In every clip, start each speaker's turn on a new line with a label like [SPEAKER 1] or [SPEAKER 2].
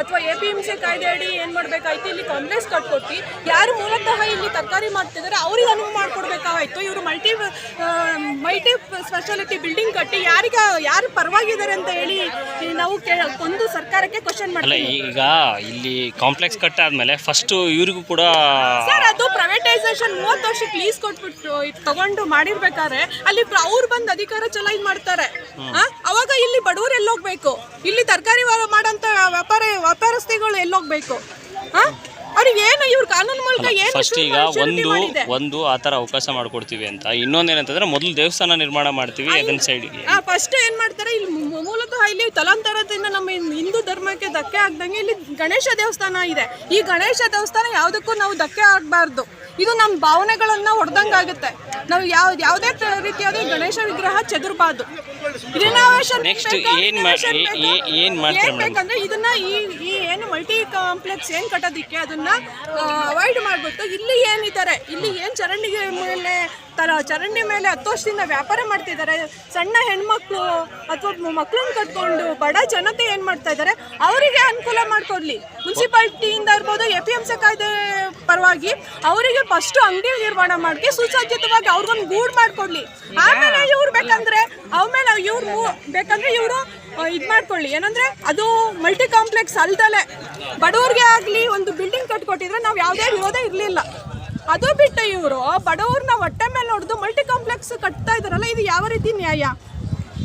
[SPEAKER 1] ಅಥವಾ A P M C ಕಾಯ್ದೆ ಅಡಿ ಏನ್ ಮಾಡ್ಬೇಕಾಯ್ತು? ಇಲ್ಲಿ ಕಾಂಪ್ಲೆಕ್ಸ್ ಕಟ್ಕೊಟ್ಟು ಯಾರು ಮೂಲತಃ ಇಲ್ಲಿ ತರಕಾರಿ ಮಾಡ್ತಿದ್ದಾರೆ ಅವ್ರಿಗೆ ಅನುವು ಮಾಡ್ಕೊಡ್ಬೇಕಾಯ್ತು. ಇವರು ಮಲ್ಟಿ ಮಲ್ಟಿ ಸ್ಪೆಷಾಲಿಟಿ ಬಿಲ್ಡಿಂಗ್ ಕಟ್ಟಿ ಯಾರಿಗ ಯಾರು ಪರವಾಗಿದ್ದಾರೆ ಅಂತ ಹೇಳಿ ನಾವು ಕೊಂದು ಒಂದು ಸರ್ಕಾರಕ್ಕೆ ಕ್ವಶನ್ ಮಾಡ್ತೀವಿ.
[SPEAKER 2] ಈಗ ಇಲ್ಲಿ ಕಾಂಪ್ಲೆಕ್ಸ್ ಕಟ್ಟಾದ್ಮೇಲೆ ಫಸ್ಟ್ ಇವ್ರಿಗೂ ಕೂಡ
[SPEAKER 1] ಸರ್ ಅದು ಪ್ರೈವೇಟೈಸೇಷನ್ ಮೂವತ್ತು ವರ್ಷಕ್ಕೆ ಲೀಸ್ ಕೊಟ್ಬಿಟ್ಟು ತಗೊಂಡು ಮಾಡಿರ್ಬೇಕಾದ್ರೆ ಅಲ್ಲಿ ಅವ್ರು ಬಂದು ಅಧಿಕಾರ ಚಲಾಯಿಸ್ ಮಾಡ್ತಾರೆ? ಅವಾಗ ಇಲ್ಲಿ ಬಡವರು ಎಲ್ಲೋಗ್ಬೇಕು. ಇಲ್ಲಿ ತರಕಾರಿ ಮಾಡೋಂಥ ವ್ಯಾಪಾರ ವ್ಯಾಪಾರಸ್ಥಿಗಳು ಎಲ್ಲೋಗ್ಬೇಕು. ಆ? ಅವ್ರಿಗೆ ಏನು ಇವ್ರ ಕಾನೂನು ಮೂಲಕ ಏನು
[SPEAKER 2] ಫಸ್ಟ್ ಈಗ ಒಂದು ಒಂದು ಆ ಥರ ಅವಕಾಶ ಮಾಡಿಕೊಡ್ತೀವಿ ಅಂತ. ಇನ್ನೊಂದೇನಂತಂದ್ರೆ ಮೊದಲು ದೇವಸ್ಥಾನ ನಿರ್ಮಾಣ ಮಾಡ್ತೀವಿ ಅದನ್ನ ಸೈಡ್ಗೆ
[SPEAKER 1] ಫಸ್ಟ್ ಏನ್ ಮಾಡ್ತಾರೆ? ಇಲ್ಲಿ ಮೂಲತಃ ಇಲ್ಲಿ ತಲಾಂತರದಿಂದ ನಮ್ಮ ಹಿಂದೂ ಧರ್ಮಕ್ಕೆ ಧಕ್ಕೆ ಆಗ್ದಂಗೆ ಇಲ್ಲಿ ಗಣೇಶ ದೇವಸ್ಥಾನ ಇದೆ. ಈ ಗಣೇಶ ದೇವಸ್ಥಾನ ಯಾವುದಕ್ಕೂ ನಾವು ಧಕ್ಕೆ ಆಗಬಾರ್ದು. ಇದು ನಮ್ಮ ಭಾವನೆಗಳನ್ನ ಹೊಡೆದಂಗಾಗುತ್ತೆ ನಾವು ಯಾವ ಯಾವುದೇ ರೀತಿಯಾದ ಗಣೇಶ ವಿಗ್ರಹ ಚೆದರ್ಬಾರ್ದು. ರಿನೋವೇಷನ್
[SPEAKER 2] ನೆಕ್ಸ್ಟ್ ಏನ್ ಏನ್ ಮಾಡ್ತಾರೆ?
[SPEAKER 1] ಬೇಕಂದ್ರೆ ಇದನ್ನ ಈ ಈ ಏನು ಮಲ್ಟಿ ಕಾಂಪ್ಲೆಕ್ಸ್ ಏನ್ ಕಟ್ಟೋದಿಕ್ಕೆ ಅದನ್ನ ಅವಾಯ್ಡ್ ಮಾಡ್ಬಿಟ್ಟು ಇಲ್ಲಿ ಏನಿದ್ದಾರೆ ಇಲ್ಲಿ ಏನ್ ಚರಂಡಿಗೆ ಮೇಲೆ ತರ ಚರಂಡಿ ಮೇಲೆ ಹತ್ತು ವರ್ಷದಿಂದ ವ್ಯಾಪಾರ ಮಾಡ್ತಿದ್ದಾರೆ. ಸಣ್ಣ ಹೆಣ್ಮಕ್ಳು ಅಥವಾ ಮಕ್ಳನ್ನ ಕಟ್ಕೊಂಡು ಬಡ ಜನತೆ ಏನು ಮಾಡ್ತಾ ಇದ್ದಾರೆ? ಅವರಿಗೆ ಅನುಕೂಲ ಮಾಡ್ಕೊಡ್ಲಿ. ಮುನ್ಸಿಪಾಲ್ಟಿಯಿಂದ ಇರ್ಬೋದು ಎ ಪಿ ಎಂ ಸಿ ಕಾಯ್ದೆ ಪರವಾಗಿ ಅವರಿಗೆ ಫಸ್ಟ್ ಅಂಗಡಿ ನಿರ್ಮಾಣ ಮಾಡಿ ಸುಸಜ್ಜಿತವಾಗಿ ಅವ್ರಿಗೊಂದು ಗೂಡ್ ಮಾಡ್ಕೊಡ್ಲಿ. ಆಮೇಲೆ ಇವ್ರು ಬೇಕಂದ್ರೆ ಆಮೇಲೆ ಇವ್ರು ಬೇಕಂದ್ರೆ ಇವರು ಇದು ಮಾಡ್ಕೊಳ್ಳಿ ಏನಂದ್ರೆ ಅದು ಮಲ್ಟಿ ಕಾಂಪ್ಲೆಕ್ಸ್ ಅಲ್ದಲೆ ಬಡವ್ರಿಗೆ ಆಗಲಿ ಒಂದು ಬಿಲ್ಡಿಂಗ್ ಕಟ್ಕೊಟ್ಟಿದ್ರೆ ನಾವು ಯಾವುದೇ ವಿರೋಧ ಇರಲಿಲ್ಲ. ಅದು ಬಿಟ್ಟು ಇವರು ಬಡವ್ರನ್ನ ಹೊಟ್ಟೆ ಮೇಲೆ ಹೊಡೆದು ಮಲ್ಟಿ ಕಾಂಪ್ಲೆಕ್ಸ್ ಕಟ್ತಾ ಇದಾರಲ್ಲ ಇದು ಯಾವ ರೀತಿ ನ್ಯಾಯ?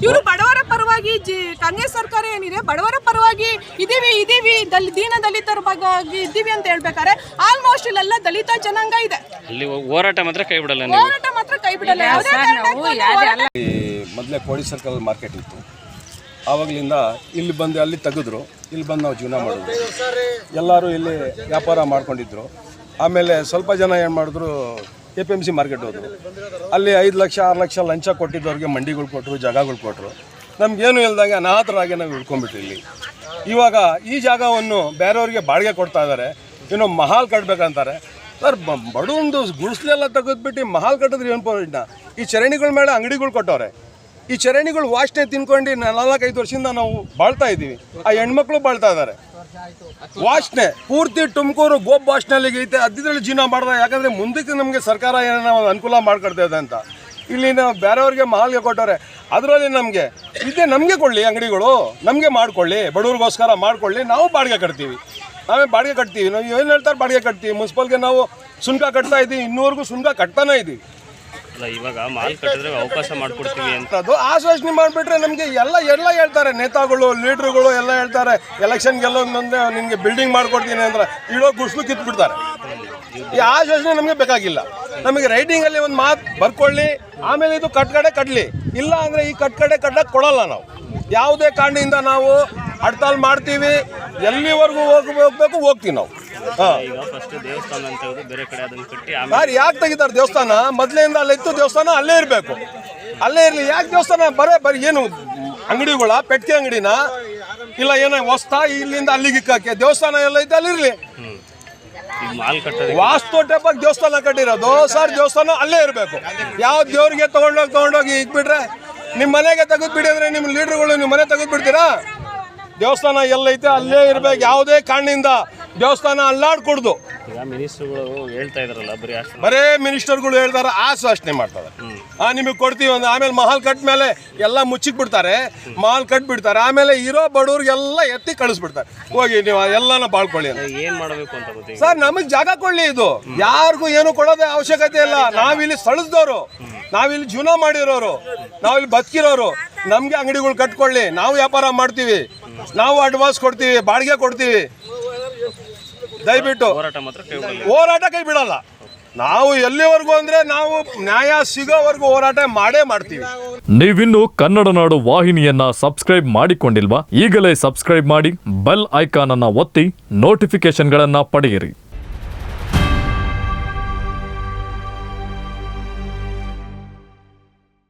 [SPEAKER 1] ಇವರು ಬಡವರ ಪರವಾಗಿ ಜಿ ಕಾಂಗ್ರೆಸ್ ಸರ್ಕಾರ ಏನಿದೆ ಬಡವರ ಪರವಾಗಿ ಇದ್ದೀವಿ ಇದೀವಿ ದಲಿ ದೀನ ದಲಿತರ ಭಾಗವಾಗಿ ಇದ್ದೀವಿ ಅಂತ ಹೇಳ್ಬೇಕಾದ್ರೆ ಆಲ್ಮೋಸ್ಟ್ ಇಲ್ಲೆಲ್ಲ ದಲಿತ ಜನಾಂಗ ಇದೆ.
[SPEAKER 2] ಅಲ್ಲಿ ಹೋರಾಟ ಮಾತ್ರ ಕೈ ಬಿಡಲ್ಲ ನೀವು.
[SPEAKER 1] ಹೋರಾಟ ಮಾತ್ರ ಕೈ ಬಿಡಲ್ಲ. ಯಾವುದೇ ಕಾರಣಕ್ಕೂ ಹೋರಾಟ
[SPEAKER 3] ಮೊದಲೇ ಕೋಳಿ ಸರ್ಕಲ್ ಮಾರ್ಕೆಟ್ ಇತ್ತು. ಆವಾಗಲಿಂದ ಇಲ್ಲಿ ಬಂದು ಅಲ್ಲಿ ತೆಗೆದ್ರು ಇಲ್ಲಿ ಬಂದು ನಾವು ಜೀವನ ಮಾಡಿದ್ವಿ ಎಲ್ಲರೂ ಇಲ್ಲಿ ವ್ಯಾಪಾರ ಮಾಡ್ಕೊಂಡಿದ್ರು. ಆಮೇಲೆ ಸ್ವಲ್ಪ ಜನ ಏನು ಮಾಡಿದ್ರು A P M C market ಹೋದರು. ಅಲ್ಲಿ ಐದು ಲಕ್ಷ, ಆರು ಲಕ್ಷ ಲಂಚ ಕೊಟ್ಟಿದ್ದವ್ರಿಗೆ ಮಂಡಿಗಳು ಕೊಟ್ಟರು ಜಾಗಗಳು ಕೊಟ್ಟರು ನಮಗೇನು ಇಲ್ದಂಗೆ ಅನಾಥರಾಗಿ ನಾವು ಇಳ್ಕೊಂಡ್ಬಿಟ್ಟು ಇಲ್ಲಿ. ಇವಾಗ ಈ ಜಾಗವನ್ನು ಬೇರೆಯವ್ರಿಗೆ ಬಾಡಿಗೆ ಕೊಡ್ತಾ ಇದ್ದಾರೆ ಇನ್ನು ಮಹಾಲ್ ಕಟ್ಬೇಕಂತಾರೆ. ಸರ್ ಬಡವೊಂದು ಗುಡಿಸ್ಲೆಲ್ಲ ತೆಗೆದ್ಬಿಟ್ಟು ಮಹಾಲ್ ಕಟ್ಟಿದ್ರೆ ಏನು ಪ್ರಯೋಜನ ಈ ಚರಣಿಗಳ ಮೇಲೆ ಅಂಗಡಿಗಳು ಕೊಟ್ಟವ್ರೆ. ಈ ಚರಣಿಗಳು ವಾಸನೆ ತಿನ್ಕೊಂಡು ನಾಲ್ಕೈದು ವರ್ಷದಿಂದ ನಾವು ಬಾಳ್ತಾ ಇದ್ದೀವಿ. ಆ ಹೆಣ್ಮಕ್ಳು ಬಾಳ್ತಾ ಇದ್ದಾರೆ ವಾಸನೆ ಪೂರ್ತಿ ತುಮಕೂರು ಗೋಪ್ ವಾಶ್ನಲ್ಲಿ ಐತೆ ಅದ್ದಿದ್ರಲ್ಲಿ ಜೀವನ ಮಾಡ್ದ. ಯಾಕಂದ್ರೆ ಮುಂದಕ್ಕೆ ನಮಗೆ ಸರ್ಕಾರ ಏನೋ ಅನುಕೂಲ ಮಾಡ್ಕೊಡ್ತಾ ಇದೆ ಅಂತ. ಇಲ್ಲಿ ನಾವು ಬೇರೆಯವ್ರಿಗೆ ಮಾಲ್ಗೆ ಕೊಟ್ಟವ್ರೆ, ಅದರಲ್ಲಿ ನಮಗೆ, ಇದೆ ನಮಗೆ ಕೊಡಲಿ ಅಂಗಡಿಗಳು. ನಮಗೆ ಮಾಡ್ಕೊಳ್ಳಿ, ಬಡವ್ರಿಗೋಸ್ಕರ ಮಾಡ್ಕೊಳ್ಳಿ, ನಾವು ಬಾಡಿಗೆ ಕಟ್ತೀವಿ. ನಾವೇ ಬಾಡಿಗೆ ಕಟ್ತೀವಿ. ನಾವು ಏನು ಹೇಳ್ತಾರೆ, ಬಾಡಿಗೆ ಕಟ್ತೀವಿ. ಮುನ್ಸಿಪಲ್ಗೆ ನಾವು ಸುಂಕ ಕಟ್ತಾ ಇದ್ದೀವಿ ಇನ್ನೂವರೆಗೂ ಸುಂಕ ಕಟ್ತಾನೇ ಇದ್ದೀವಿ
[SPEAKER 2] ಇವಾಗ ಮಾಲ್ ಕಟ್ಟಿದ್ರೆ ಅವಕಾಶ ಮಾಡ್ಕೊಡ್ತೀವಿ ಅಂತ.
[SPEAKER 3] ಆಶ್ವಾಸನೆ ಮಾಡಿಬಿಟ್ರೆ ನಮಗೆ ಎಲ್ಲ ಎಲ್ಲ ಹೇಳ್ತಾರೆ, ನೇತಾಗಳು, ಲೀಡ್ರುಗಳು ಎಲ್ಲ ಹೇಳ್ತಾರೆ ಎಲೆಕ್ಷನ್ ಗೆಲ್ಲೊಂದೊಂದೇ ನಿಮಗೆ ಬಿಲ್ಡಿಂಗ್ ಮಾಡ್ಕೊಡ್ತೀನಿ ಅಂದ್ರೆ ಇಡೋ ಗುಡ್ಸ್ಲು ಕಿತ್ಬಿಡ್ತಾರೆ. ಈ ಆಶ್ವಾಸನೆ ನಮಗೆ ಬೇಕಾಗಿಲ್ಲ. ನಮಗೆ ರೈಟಿಂಗಲ್ಲಿ ಒಂದು ಮಾತು ಬರ್ಕೊಳ್ಳಿ, ಆಮೇಲೆ ಇದು ಕಟ್ಕಡೆ ಕಟ್ಟಲಿ ಇಲ್ಲ ಅಂದರೆ ಈ ಕಟ್ಕಡೆ ಕಟ್ಟಕ್ಕೆ ಕೊಡಲ್ಲ ನಾವು. ಯಾವುದೇ ಕಾರಣದಿಂದ ನಾವು ಹಡ್ತಾಲ್ ಮಾಡ್ತೀವಿ, ಎಲ್ಲಿವರೆಗೂ ಹೋಗಬೇಕು, ಹೋಗ್ತೀವಿ ನಾವು.
[SPEAKER 2] ಈಗ ಫಸ್ಟ್ ದೇವಸ್ಥಾನ ಅಂತ ತೆಗೆದು ಬೇರೆ ಕಡೆ ಅದನ್ನ ಕಟ್ಟಿ ಆಮೇಲೆ
[SPEAKER 3] ಯಾರು ಯಾಕೆ ತೆಗಿತಾರೆ ದೇವಸ್ಥಾನ? ಮೊದಲಿಂದ ಅಲ್ಲಿತ್ತು ದೇವಸ್ಥಾನ ಅಲ್ಲೇ ಇರಬೇಕು. ಅಲ್ಲೇ ಇರಲಿ ಯಾಕೆ ದೇವಸ್ಥಾನ? ಬರೇ ಬರೀ ಏನು ಅಂಗಡಿಗಳ ಪೆಟ್ಟಿಗೆ ಅಂಗಡಿನ? ಇಲ್ಲ ಏನೋ ಹೊಸ್ತಾ ಇಲ್ಲಿಂದ ಅಲ್ಲಿಗೆ ಇಕ್ಕಕ್ಕೆ ದೇವಸ್ಥಾನ ಎಲ್ಲ ಐತೆ ಅಲ್ಲಿರಲಿ
[SPEAKER 2] ಈಗ ಮಾಲ್
[SPEAKER 3] ವಾಸ್ತು ಟೆಪಾಗಿ ದೇವಸ್ಥಾನ ಕಟ್ಟಿರೋದು. ಸರ್ ದೇವಸ್ಥಾನ ಅಲ್ಲೇ ಇರಬೇಕು. ಯಾವ ದೇವ್ರಿಗೆ ತಗೊಂಡೋಗಿ ತೊಗೊಂಡೋಗಿ ಇಕ್ಬಿಟ್ರೆ ನಿಮ್ಮ ಮನೆಗೆ ತೆಗೆದ್ಬಿಡಿ ಅಂದರೆ ನಿಮ್ಮ ಲೀಡ್ರುಗಳು ನಿಮ್ಮ ಮನೆ ತೆಗೆದ್ಬಿಡ್ತೀರಾ ದೇವಸ್ಥಾನ ಎಲ್ಲೈತೆ ಅಲ್ಲೇ ಇರ್ಬೇಕು. ಯಾವುದೇ ಕಾರಣದಿಂದ ದೇವಸ್ಥಾನ ಅಲ್ಲಾಡ್ಕೊಡ್ದು.
[SPEAKER 2] ಈಗ ಮಿನಿಸ್ಟ್ರುಗಳು ಹೇಳ್ತಾ ಇದಾರಲ್ಲ ಬರೀ
[SPEAKER 3] ಬರೇ ಮಿನಿಸ್ಟರ್ಗಳು ಹೇಳ್ತಾರೆ ಆಶ್ವಾಸನೆ ಮಾಡ್ತಾರೆ. ಆ ನಿಮಗೆ ಕೊಡ್ತೀವಿ ಒಂದು ಆಮೇಲೆ ಮಹಲ್ ಕಟ್ ಮೇಲೆ ಎಲ್ಲ ಮುಚ್ಚಿಕ್ ಬಿಡ್ತಾರೆ ಮಹಲ್ ಕಟ್ ಬಿಡ್ತಾರೆ ಆಮೇಲೆ ಇರೋ ಬಡವ್ರಿಗೆಲ್ಲ ಎತ್ತಿ ಕಳಿಸ್ಬಿಡ್ತಾರೆ. ಹೋಗಿ ನೀವು ಎಲ್ಲನ ಬಾಳ್ಕೊಳ್ಳಿ ಅಂತ.
[SPEAKER 2] ಏನ್ ಮಾಡಬೇಕು ಅಂತ ಗೊತ್ತಿಲ್ಲ
[SPEAKER 3] ಸರ್ ನಮಗೆ ಜಾಗ ಕೊಡ್ಲಿ ಇದು. ಯಾರಿಗೂ ಏನು ಕೊಡೋದೇ ಅವಶ್ಯಕತೆ ಇಲ್ಲ. ನಾವಿಲ್ಲಿ ಸ್ಥಳದವರು ನಾವಿಲ್ಲಿ ಜೀವನ ಮಾಡಿರೋರು. ನಾವಿಲ್ಲಿ ಬದುಕಿರೋರು. ನಮಗೆ ಅಂಗಡಿಗಳು ಕಟ್ಕೊಳ್ಳಿ. ನಾವು ವ್ಯಾಪಾರ ಮಾಡ್ತೀವಿ. ನಾವು ಅಡ್ವಾನ್ಸ್ ಕೊಡ್ತೀವಿ. ಬಾಡಿಗೆ ಕೊಡ್ತೀವಿ. ದಯವಿಟ್ಟು
[SPEAKER 2] ಹೋರಾಟ ಮಾತ್ರ ಕೈ ಬಿಡಲ್ಲ
[SPEAKER 3] ಹೋರಾಟ ಕೈ ಬಿಡಲ್ಲ. ನಾವು ಎಲ್ಲಿವರೆಗೂ ಅಂದ್ರೆ ನಾವು ನ್ಯಾಯ ಸಿಗೋವರೆಗೂ ಹೋರಾಟ ಮಾಡೇ ಮಾಡ್ತೀವಿ.
[SPEAKER 4] ನೀವಿನ್ನು ಕನ್ನಡ ನಾಡು ವಾಹಿನಿಯನ್ನ ಸಬ್ಸ್ಕ್ರೈಬ್ ಮಾಡಿಕೊಂಡಿಲ್ವಾ ಈಗಲೇ ಸಬ್ಸ್ಕ್ರೈಬ್ ಮಾಡಿ ಬೆಲ್ ಐಕಾನ್ ಅನ್ನ ಒತ್ತಿ ನೋಟಿಫಿಕೇಶನ್ಗಳನ್ನ ಪಡೆಯಿರಿ.